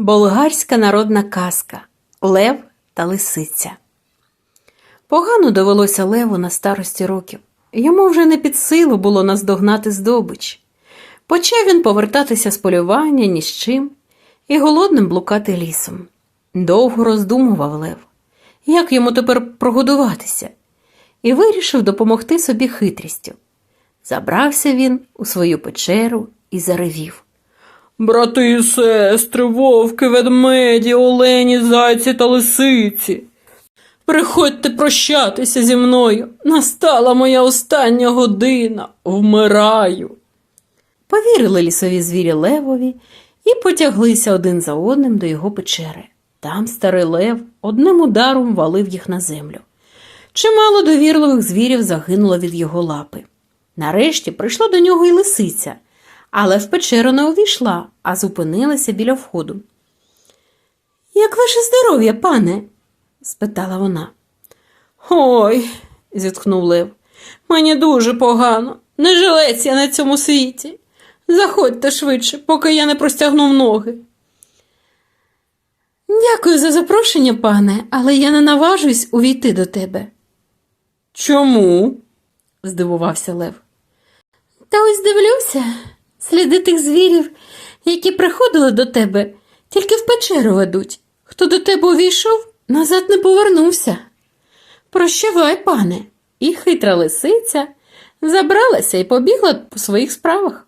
Болгарська народна казка Лев та лисиця. Погано довелося Леву на старості років. Йому вже не під силу було наздогнати здобич. Почав він повертатися з полювання ні з чим і голодним блукати лісом. Довго роздумував Лев, як йому тепер прогодуватися, і вирішив допомогти собі хитрістю. Забрався він у свою печеру і заревів. Брати і сестри, вовки, ведмеді, олені, зайці та лисиці. Приходьте прощатися зі мною. Настала моя остання година. Вмираю. Повірили лісові звірі левові і потяглися один за одним до його печери. Там старий лев одним ударом валив їх на землю. Чимало довірливих звірів загинуло від його лапи. Нарешті прийшла до нього і лисиця, але в печеру не увійшла, а зупинилася біля входу. Як ваше здоров'я, пане? спитала вона. Ой, зітхнув Лев. Мені дуже погано. Не жилець я на цьому світі. Заходьте швидше, поки я не простягнув ноги. Дякую за запрошення, пане, але я не наважуюсь увійти до тебе, Чому? здивувався Лев. Та ось дивлюся, сліди тих звірів, які приходили до тебе, тільки в печеру ведуть. Хто до тебе увійшов, назад не повернувся. Прощавай, пане, і хитра лисиця забралася і побігла по своїх справах.